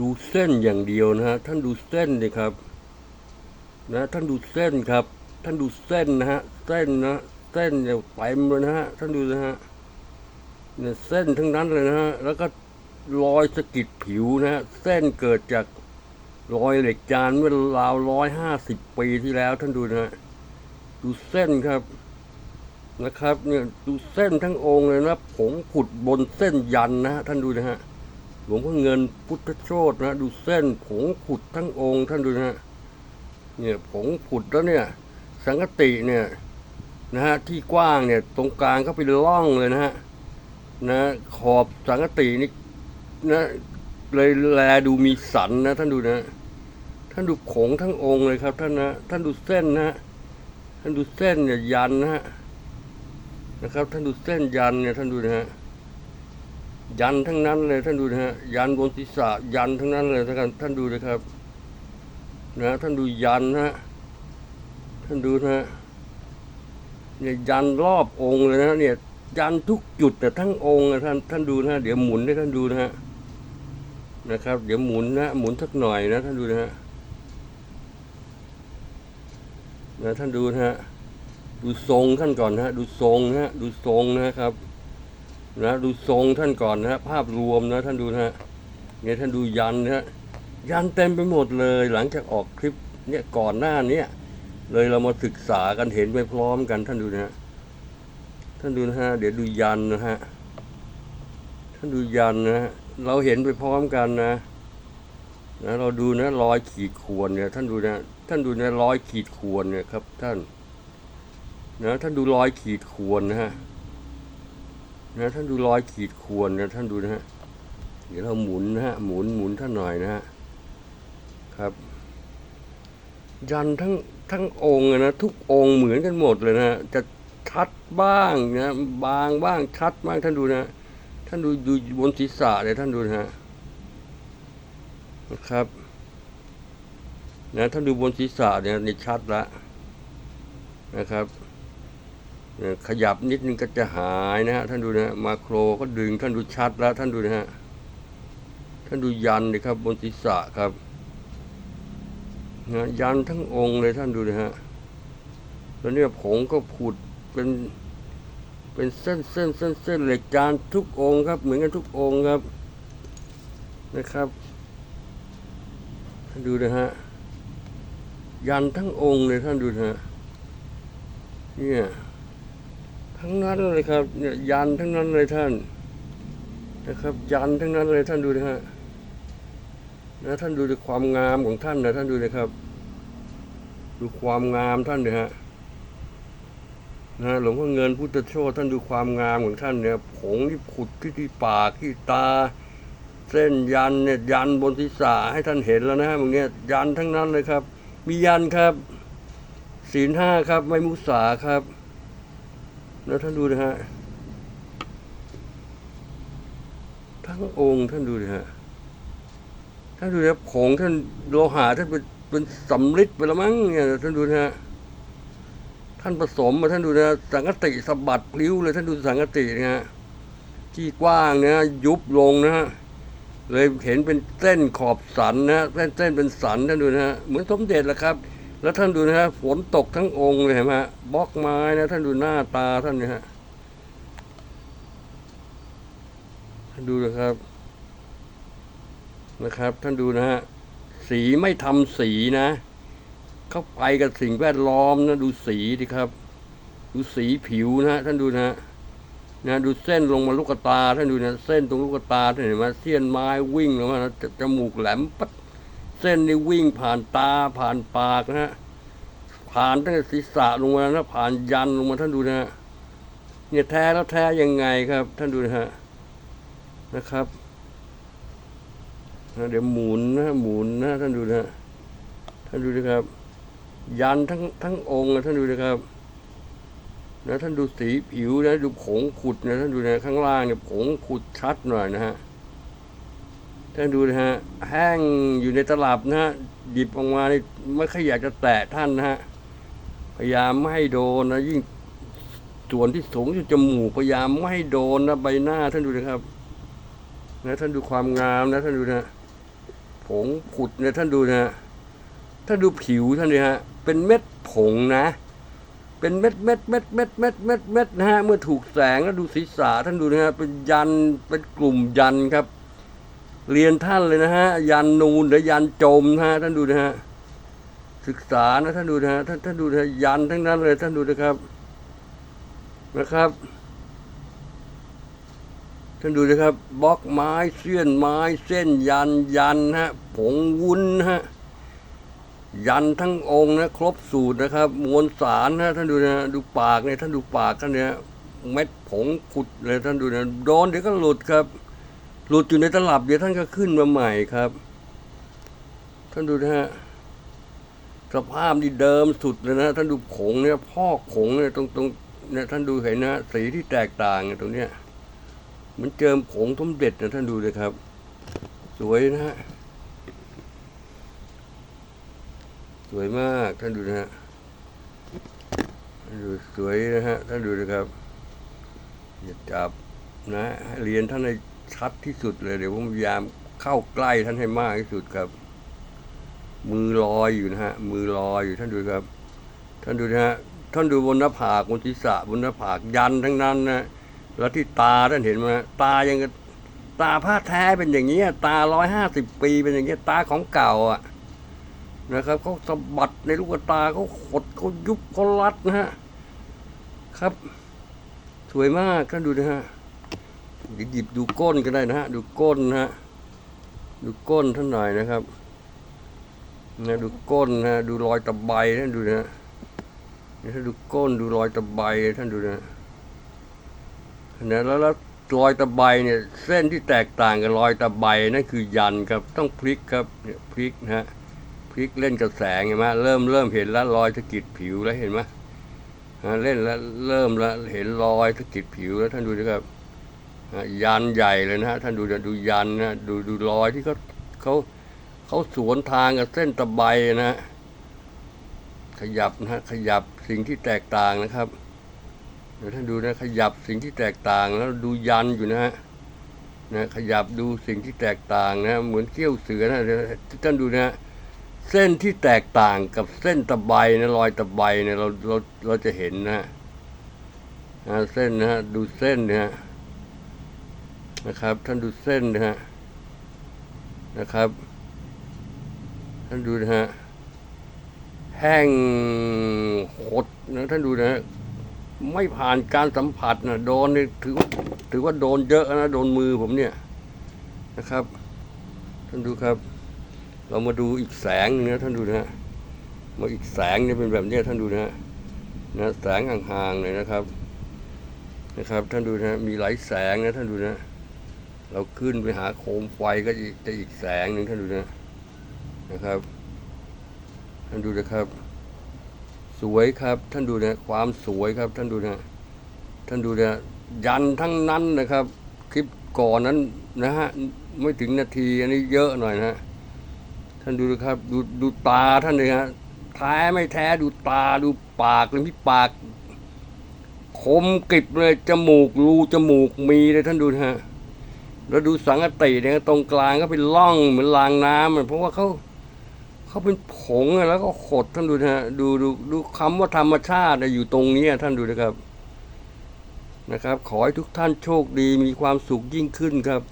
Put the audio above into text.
ดูเส้นอย่างเดียวนะฮะท่านดูเส้นเลยครับนะท่านดูเส้นครับ ท่านดูเส้นนะฮะเส้นนะเส้นเนี่ยเต็มเลยนะฮะท่านดูนะฮะเนี่ยเส้นทั้งนั้นเลยนะฮะแล้วก็รอยสะกิดผิวนะฮะเส้นเกิดจากรอยเหล็กจานเมื่อราวร้อยห้าสิบปีที่แล้ว ท่านดูนะฮะดูเส้นครับนะครับเนี่ยดูเส้นทั้งองค์เลยนะผงผุดบนเส้นยันนะฮะท่านดูนะฮะ ลวงพ่อเงินพุทธโชตนะ ดูเส้นผงผุดทั้งองค์ท่านดูนะเนี่ยผงผุดแล้วเนี่ย สังกติเนี่ยนะฮะที่กว้างเนี่ยตรงกลางก็เป็นร่องเลยนะฮะนะขอบสังกตินี่นะเลยแลดูมีสันนะท่านดูนะ ท่านดูผงทั้งองค์เลยครับ ท่านนะท่านดูเส้นนะฮะท่านดูเส้นเนี่ยยันนะฮะนะครับ ท่านดูเส้นยันเนี่ยท่านดูนะฮะ ยันทั้งนั้นเลยท่านดูนะฮะยันบนศีรษะยันทั้งนั้นเลยท่านท่านดูนะครับนะท่านดูยันนะฮะท่านดูนะฮะเนี่ยยันรอบองค์เลยนะเนี่ยยันทุกจุดแต่ทั้งองค์นะท่านท่านดูนะฮะเดี๋ยวหมุนให้ท่านดูนะฮะนะครับ เดี๋ยวหมุนนะหมุนสักหน่อยนะท่านดูนะฮะนะท่านดูนะฮะดูทรงท่านก่อนนะฮะดูทรงนะฮะดูทรงนะครับ นะดูทรงท่านก่อนนะฮะภาพรวมนะท่านดูนะฮะเนี่ยท่านดูยันนะฮะยันเต็มไปหมดเลย หลังจากออกคลิปเนี่ยก่อนหน้าเนี้ยเลยเรามาศึกษากันเห็นไปพร้อมกันท่านดูนะฮะท่านดูนะฮะเดี๋ยวดูยันนะฮะท่านดูยันนะฮะเราเห็นไปพร้อมกันนะนะเราดูนะรอยขีดข่วนเนี่ยท่านดูนะท่านดูนะรอยขีดข่วนเนี่ยครับท่านนะท่านดูรอยขีดข่วนนะฮะ นะท่านดูรอยขีดข่วนนะท่านดูนะฮะเดี๋ยวเราหมุนนะฮะหมุนหมุนท่านหน่อยนะฮะครับ ยันทั้งทั้งองค์อะนะทุกองค์เหมือนกันหมดเลยนะจะชัดบ้างนะบางบ้างชัดบ้างท่านดูนะท่านดูดูบนศีรษะเลยท่านดูนะฮะนะครับนะท่านดูบนศีรษะเนี่ยนี่ชัดละนะครับ ขยับนิดนึงก็จะหายนะฮะท่านดูนะฮะมาโครก็ดึงท่านดูชัดแล้วท่านดูนะฮะท่านดูยันเลยครับบนศีรษะครับนะยันทั้งองค์เลยท่านดูนะฮะแล้วเนี่ยผงก็ผุดเป็นเป็นเส้นเส้นเส้นเส้นเหล็กจานทุกองค์ครับ เหมือนกันทุกองค์ครับนะครับท่านดูนะฮะยันทั้งองค์เลยท่านดูนะฮะเนี่ย ทั้งนั้นเลยครับเนี่ยยันทั้งนั้นเลยท่านนะครับ ยันทั้งนั้นเลยท่านดูนะฮะนะท่านดูดความงามของท่านนะท่านดูเลยครับ ดูความงามท่านเลยฮะนะหลวงพ่อเงินพุทธโชตท่านดูความงามของท่านเนี่ยผงที่ผุดที่ที่ปากที่ตา เส้นยันเนี่ยยันบนศีรษะให้ท่านเห็นแล้วนะฮะมึงเนี่ยยันทั้งนั้นเลยครับ มียันครับศีลห้าครับไม่มุสาครับ แล้วท่านดูนะฮะ ทั้งองค์ท่านดูนะฮะ ท่านดูนะผงท่านโลหะท่านเป็นเป็นสำลิดไปแล้วมั้งเนี่ยท่านดูนะฮะ ท่านผสมมาท่านดูนะสังกติสะบัดพลิ้วเลยท่านดูสังกตินะฮะที่กว้างนะยุบลงนะฮะเลยเห็นเป็นเส้นขอบสันนะเส้นเส้นเป็นสันท่านดูนะฮะเหมือนสมเด็จแหละครับ แล้วท่านดูนะฮะฝนตกทั้งองค์เลยเห็นไหมฮะบล็อกไม้นะท่านดูหน้าตาท่านเนี่ยฮะท่านดูนะครับ นะครับ ท่านดูนะฮะสีไม่ทำสีนะ เข้าไปกับสิ่งแวดล้อมนะดูสีดิครับ ดูสีผิวนะฮะท่านดูนะฮะนะดูเส้นลงมาลูกตาท่านดูนะเส้นตรงลูกตาท่านเห็นไหมเสี้ยนไม้วิ่งลงมาจจมูกแหลมปัด เส้นนี่วิ่งผ่านตาผ่านปากนะฮะผ่านตั้งแต่ศีรษะลงมานะผ่านยันลงมาท่านดูนะฮะเนี่ยแท้แล้วแท้ยังไงครับ ท่านดูนะฮะนะครับเดี๋ยวหมุนนะหมุนนะท่านดูนะฮะท่านดูนะครับ ยันทั้งทั้งองค์นะท่านดูนะครับนะท่านดูสีผิวนะดูผงขุดนะท่านดูนะข้างล่างเนี่ยผงขุดชัดหน่อยนะฮะ ท่านดูนะฮะแห้งอยู่ในตลับนะฮะหยิบออกมานี่ไม่ค่อยอยากจะแตะท่านนะฮะพยายามไม่ให้โดนนะยิ่งส่วนที่สูงที่จมูกพยายามไม่ให้โดนนะใบหน้าท่านดูนะครับนะท่านดูความงามนะท่านดูนะผงผุดนี่ยท่านดูนะฮะท่านดูผิวท่านเลยฮะเป็นเม็ดผงนะ เป็นเม็ดเม็ดเม็ดเม็ดเม็ดเม็ดเม็ดนะฮะเมื่อถูกแสงแล้วดูศีรษะท่านดูนะฮะเป็นยันเป็นกลุ่มยันครับ เรียนท่านเลยนะฮะ ยันนูนหรือยันจมนะฮะท่านดูนะฮะศึกษานะท่านดูนะฮะท่านท่านดูนะยันทั้งนั้นเลยท่านดูนะครับนะครับท่านดูนะครับบล็อกไม้เสี้ยนไม้เส้นยันยันฮะผงวุ้นฮะยันทั้งองค์นะครบสูตรนะครับ มวลสารนะท่านดูนะดูปากเนี่ยท่านดูปากท่านเนี่ยเม็ดผงขุดเลยท่านดูนะโดนเดี๋ยวก็หลุดครับ หลุดอยู่ในตลับเดี๋ยวท่านก็ขึ้นมาใหม่ครับ ท่านดูนะฮะสภาพนี่เดิมสุดเลยนะ ท่านดูผงเนี่ยพอกผงเนี่ยตรงตรงเนี่ยท่านดูเห็นนะสีที่แตกต่างตรงเนี้ยมันเจิมผงสมเด็จนะท่านดูเลยครับ สวยนะฮะสวยมากท่านดูนะฮะดูสวยนะฮะท่านดูนะครับอย่าจับนะให้เรียนท่านให้ ชัดที่สุดเลยเดี๋ยวผมพยายามเข้าใกล้ท่านให้มากที่สุดครับ มือลอยอยู่นะฮะ มือลอยอยู่ท่านดูครับ ท่านดูนะฮะท่านดูบนหน้าผากบนศีรษะบนหน้าผากยันทั้งนั้นนะแล้วที่ตาท่านเห็นไหมตายังตาผ้าแท้เป็นอย่างนี้ตาร้อยห้าสิบปีเป็นอย่างนี้ตาของเก่าอะนะครับเขาสะบัดในลูกตาเขาขดเขายุบเขารัดนะฮะครับ สวยมากท่านดูนะฮะ หยิบดูก้นก็ได้นะฮะ ดูก้นนะฮะ ดูก้นท่านหน่อยนะครับนะดูก้นนะดูรอยตะไบท่านดูนะนี่ถ้าดูก้นดูรอยตะไบท่านดูนะนะแล้วแล้วรอยตะไบเนี่ยเส้นที่แตกต่างกับรอยตะไบนั่นคือยันครับ ต้องพลิกครับเนี่ยพลิกนะฮะพลิกเล่นกับแสงเห็นไหมเริ่มเริ่มเห็นแล้วรอยสะกิดผิวแล้วเห็นไหมฮะเล่นแล้วเริ่มแล้วเห็นรอยสะกิดผิวแล้วท่านดูนะครับ ยันใหญ่เลยนะฮะท่านดูนะดูยันนะดูดูรอยที่เขาเขาเขาสวนทางกับเส้นตะไบนะฮะขยับนะฮะขยับสิ่งที่แตกต่างนะครับเดี๋ยวท่านดูนะขยับสิ่งที่แตกต่างแล้วดูยันอยู่นะฮะนะขยับดูสิ่งที่แตกต่างนะเหมือนเขี้ยวเสือนะท่านดูนะเส้นที่แตกต่างกับเส้นตะไบนะรอยตะไบเนี่ยเราเราเราจะเห็นนะฮะนะเส้นนะฮะดูเส้นนะฮะ นะครับ ท่านดูเส้นนะฮะนะครับ ท่านดูนะฮะแห้งหดนะท่านดูนะฮะไม่ผ่านการสัมผัสนะโดนนี่ถือว่าถือว่าโดนเยอะนะโดนมือผมเนี่ยนะครับ ท่านดูครับ เรามาดูอีกแสงหนึงนะท่านดูนะฮะมาอีกแสงเนี่ยเป็นแบบนี้ท่านดูนะฮะนะแสงห่างๆเลยนะครับนะครับ ท่านดูนะฮะมีหลายแสงนะท่านดูนะ เราขึ้นไปหาโคมไฟก็จะอีกแสงหนึ่งท่านดูนะนะครับ ท่านดูนะครับ สวยครับท่านดูนะความสวยครับท่านดูนะท่านดูนะยันทั้งนั้นนะครับ คลิปก่อนนั้นนะฮะไม่ถึงนาทีอันนี้เยอะหน่อยนะท่านดูนะครับดูดูตาท่านเลยฮะแท้ไม่แท้ดูตาดูปากเลยที่ปาก คมกริบเลยจมูกรูจมูกมีเลยท่านดูนะฮะ แล้วดูสังกติเนี่ยตรงกลางก็เป็นร่องเหมือนรางน้ำอะเพราะว่าเขาเขาเป็นผงอะแล้วก็ขดท่านดูนะฮะดูดูดูคำว่าธรรมชาติอะอยู่ตรงนี้ท่านดูนะครับนะครับ ขอให้ทุกท่านโชคดีมีความสุขยิ่งขึ้นครับ